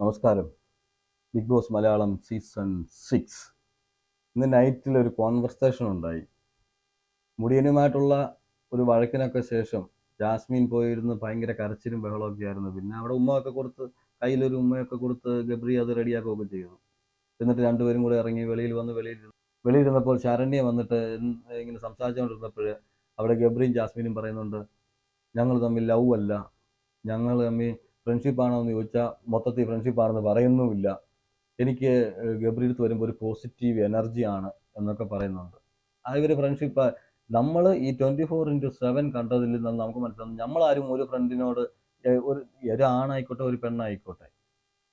നമസ്കാരം. Big Boss Malayalam season six ഇന്ന് നൈറ്റിൽ ഒരു കോൺവെർസേഷൻ ഉണ്ടായി. മുടിയനുമായിട്ടുള്ള ഒരു വഴക്കിനൊക്കെ ശേഷം ജാസ്മിൻ പോയിരുന്ന് ഭയങ്കര കരച്ചിലും ബഹളമൊക്കെ ആയിരുന്നു. പിന്നെ അവിടെ ഉമ്മയൊക്കെ കൊടുത്ത് കയ്യിലൊരു ഉമ്മയൊക്കെ കൊടുത്ത് ഗബ്രി അത് റെഡിയാക്കുകയൊക്കെ ചെയ്തു. എന്നിട്ട് രണ്ടുപേരും കൂടെ ഇറങ്ങി വെളിയിൽ വന്ന് വെളിയിൽ വെളിയിലിരുന്നപ്പോൾ ശരണ്യ വന്നിട്ട് ഇങ്ങനെ സംസാരിച്ചുകൊണ്ടിരുന്നപ്പോൾ അവിടെ ഗബ്രിയും ജാസ്മിനും പറയുന്നുണ്ട് ഞങ്ങൾ തമ്മിൽ ലവ് അല്ല. ഞങ്ങൾ തമ്മിൽ ഫ്രണ്ട്ഷിപ്പ് ആണോ എന്ന് ചോദിച്ചാൽ മൊത്തത്തിൽ ഫ്രണ്ട്ഷിപ്പാണെന്ന് പറയുന്നുമില്ല. എനിക്ക് ഗബ്രി അടുത്ത് വരുമ്പോൾ ഒരു പോസിറ്റീവ് എനർജിയാണ് എന്നൊക്കെ പറയുന്നുണ്ട്. ആ ഇവർ ഫ്രണ്ട്ഷിപ്പ് നമ്മൾ ഈ ട്വന്റി ഫോർ ഇന്റു സെവൻ കണ്ടതിൽ നിന്ന് നമുക്ക് മനസ്സിലാവും നമ്മളാരും ഒരു ഫ്രണ്ടിനോട് ഒരു ഒരാണായിക്കോട്ടെ ഒരു പെണ്ണായിക്കോട്ടെ.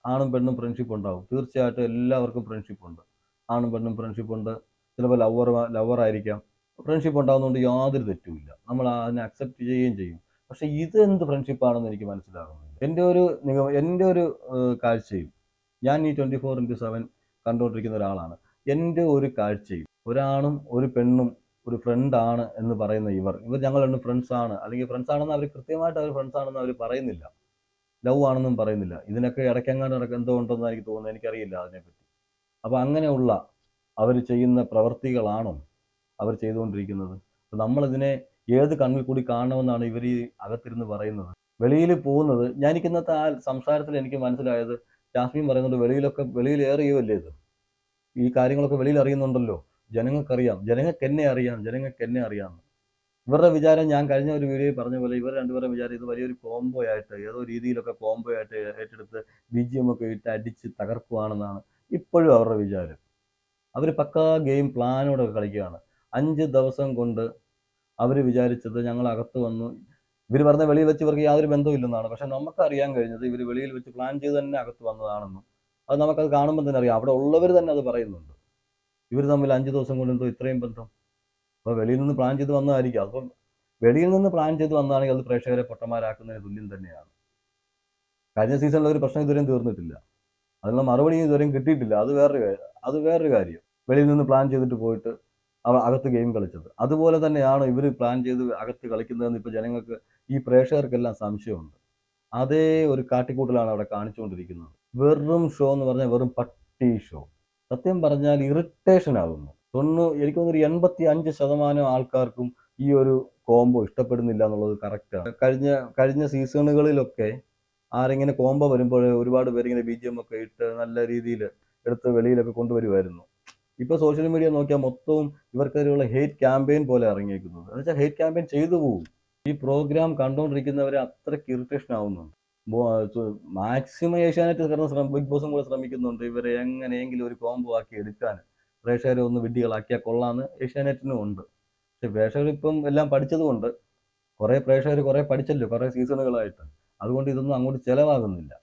ആണും പെണ്ണും ഫ്രണ്ട്ഷിപ്പ് ഉണ്ടാവും. തീർച്ചയായിട്ടും എല്ലാവർക്കും ഫ്രണ്ട്ഷിപ്പ് ഉണ്ട്. ആണും പെണ്ണും ഫ്രണ്ട്ഷിപ്പ് ഉണ്ട്. ചിലപ്പോൾ ലവർ ലവർ ആയിരിക്കാം. ഫ്രണ്ട്ഷിപ്പ് ഉണ്ടാകുന്നതുകൊണ്ട് യാതൊരു തെറ്റുമില്ല. നമ്മൾ അതിനെ അക്സെപ്റ്റ് ചെയ്യുകയും ചെയ്യും. പക്ഷെ ഇത് എന്ത് ഫ്രണ്ട്ഷിപ്പാണെന്ന് എനിക്ക് മനസ്സിലാകുന്നില്ല എന്റെ ഒരു നിഗമ എന്റെ ഒരു കാഴ്ചയും ഞാൻ ഈ ട്വന്റി ഫോർ ഇന്റു സെവൻ കണ്ടുകൊണ്ടിരിക്കുന്ന ഒരാളാണ്. എന്റെ ഒരു കാഴ്ചയും ഒരാണും ഒരു പെണ്ണും ഒരു ഫ്രണ്ടാണ് എന്ന് പറയുന്ന ഇവർ ഇവർ ഞങ്ങൾ രണ്ട് ഫ്രണ്ട്സ് ആണ്. അല്ലെങ്കിൽ ഫ്രണ്ട്സ് ആണെന്ന് അവർ കൃത്യമായിട്ട് അവർ ഫ്രണ്ട്സ് ആണെന്ന് അവർ പറയുന്നില്ല. ലവ് ആണെന്നും പറയുന്നില്ല. ഇതിനൊക്കെ ഇടയ്ക്കെങ്ങാണ്ട് ഇടയ്ക്ക് എന്തോ ഉണ്ടെന്ന് എനിക്ക് തോന്നുന്നു. എനിക്കറിയില്ല അതിനെപ്പറ്റി. അപ്പോൾ അങ്ങനെയുള്ള അവർ ചെയ്യുന്ന പ്രവൃത്തികളാണോ അവർ ചെയ്തുകൊണ്ടിരിക്കുന്നത്? നമ്മളിതിനെ ഏത് കണ്ണിൽ കൂടി കാണണമെന്നാണ് ഇവർ ഈ അകത്തിരുന്ന് പറയുന്നത്. വെളിയിൽ പോകുന്നത് ഞാൻ ഇന്നത്തെ ആ സംസാരത്തിൽ എനിക്ക് മനസ്സിലായത് ജാസ്മിൻ പറയുന്നുണ്ട് വെളിയിലൊക്കെ വെളിയിൽ ഏറിയല്ലേ ഇത്? ഈ കാര്യങ്ങളൊക്കെ വെളിയിൽ അറിയുന്നുണ്ടല്ലോ. ജനങ്ങൾക്കറിയാം. ജനങ്ങൾക്ക് എന്നെ അറിയാം. ജനങ്ങൾക്ക് എന്നെ അറിയാം. ഇവരുടെ വിചാരം ഞാൻ കഴിഞ്ഞ ഒരു വീഡിയോയിൽ പറഞ്ഞ പോലെ ഇവർ രണ്ടുപേരുടെ വിചാരം ഇത് വലിയൊരു കോംബോ ആയിട്ട് ഏതോ രീതിയിലൊക്കെ കോംബോ ആയിട്ട് ഏറ്റെടുത്ത് ബി ജി എം ഒക്കെ ഇട്ട് അടിച്ച് തകർക്കുവാണെന്നാണ് ഇപ്പോഴും അവരുടെ വിചാരം. അവർ പക്കാ ഗെയിം പ്ലാനോടെ കളിക്കുകയാണ്. അഞ്ച് ദിവസം കൊണ്ട് അവർ വിചാരിച്ചത് ഞങ്ങൾ അകത്ത് വന്നു. ഇവർ പറഞ്ഞ വെളിയിൽ വെച്ച് ഇവർക്ക് യാതൊരു ബന്ധമില്ലെന്നാണ് പക്ഷെ നമുക്ക് അറിയാൻ കഴിഞ്ഞത് ഇവർ വെളിയിൽ വെച്ച് പ്ലാൻ ചെയ്ത് തന്നെ അകത്ത് വന്നതാണെന്നും. അത് നമുക്കത് കാണുമ്പോൾ തന്നെ അറിയാം. അവിടെ ഉള്ളവർ തന്നെ അത് പറയുന്നുണ്ട്. ഇവർ തമ്മിൽ അഞ്ച് ദിവസം കൊണ്ട് എന്തോ ഇത്രയും ബന്ധം. അപ്പോൾ വെളിയിൽ നിന്ന് പ്ലാൻ ചെയ്ത് വന്നതായിരിക്കും. അപ്പം വെളിയിൽ നിന്ന് പ്ലാൻ ചെയ്ത് വന്നതാണെങ്കിൽ അത് പ്രേക്ഷകരെ പൊട്ടന്മാരാക്കുന്നതിന് തുല്യം തന്നെയാണ്. കഴിഞ്ഞ സീസണിൽ ഒരു പ്രശ്നം ഇതുവരെയും തീർന്നിട്ടില്ല. അതിനുള്ള മറുപടി ഇതുവരെയും കിട്ടിയിട്ടില്ല. അത് വേറൊരു അത് വേറൊരു കാര്യം. വെളിയിൽ നിന്ന് പ്ലാൻ ചെയ്തിട്ട് പോയിട്ട് അകത്ത് ഗെയിം കളിച്ചത്. അതുപോലെ തന്നെയാണ് ഇവർ പ്ലാൻ ചെയ്ത് അകത്ത് കളിക്കുന്നതെന്ന് ഇപ്പോൾ ജനങ്ങൾക്ക് ഈ പ്രേക്ഷകർക്കെല്ലാം സംശയമുണ്ട്. അതേ ഒരു കാട്ടിക്കൂട്ടലാണ് അവിടെ കാണിച്ചുകൊണ്ടിരിക്കുന്നത്. വെറും ഷോ എന്ന് പറഞ്ഞാൽ വെറും പട്ടി ഷോ സത്യം പറഞ്ഞാൽ ഇറിറ്റേഷൻ ആകുന്നു തൊണ്ണൂ എനിക്ക് തോന്നുന്നു എൺപത്തി അഞ്ച് ശതമാനം ആൾക്കാർക്കും ഈ ഒരു കോംബോ ഇഷ്ടപ്പെടുന്നില്ല എന്നുള്ളത് കറക്റ്റാണ് കഴിഞ്ഞ കഴിഞ്ഞ സീസണുകളിലൊക്കെ ആരെങ്ങനെ കോംബോ വരുമ്പോൾ ഒരുപാട് പേരിങ്ങനെ ബി ജി എം ഒക്കെ ഇട്ട് നല്ല രീതിയിൽ എടുത്ത് വെളിയിലൊക്കെ കൊണ്ടുവരുമായിരുന്നു ഇപ്പോൾ സോഷ്യൽ മീഡിയ നോക്കിയാൽ മൊത്തവും ഇവർക്കെതിരെയുള്ള ഹെയ്റ്റ് ക്യാമ്പയിൻ പോലെ ഇറങ്ങിയിരിക്കുന്നത് എന്ന് വെച്ചാൽ ഹെയ്റ്റ് ക്യാമ്പയിൻ ചെയ്തു പോകും ഈ പ്രോഗ്രാം കണ്ടുകൊണ്ടിരിക്കുന്നവരെ അത്രയ്ക്ക് ഇറിറ്റേഷൻ ആവുന്നുണ്ട്. മാക്സിമം ഏഷ്യാനെറ്റ് കിടന്ന് ബിഗ് ബോസും കൂടെ ശ്രമിക്കുന്നുണ്ട് ഇവരെ എങ്ങനെയെങ്കിലും ഒരു കോംബോ ആക്കി എടുക്കാൻ. പ്രേക്ഷകരെ ഒന്ന് വിഡ്ഢികളാക്കിയാൽ കൊള്ളാന്ന് ഏഷ്യാനെറ്റിനും ഉണ്ട്. പക്ഷെ പ്രേക്ഷകർ ഇപ്പം എല്ലാം പഠിച്ചതുകൊണ്ട് കുറേ പ്രേക്ഷകർ കുറേ പഠിച്ചല്ലോ കുറേ സീസണുകളായിട്ട് അതുകൊണ്ട് ഇതൊന്നും അങ്ങോട്ട് ചിലവാകുന്നില്ല.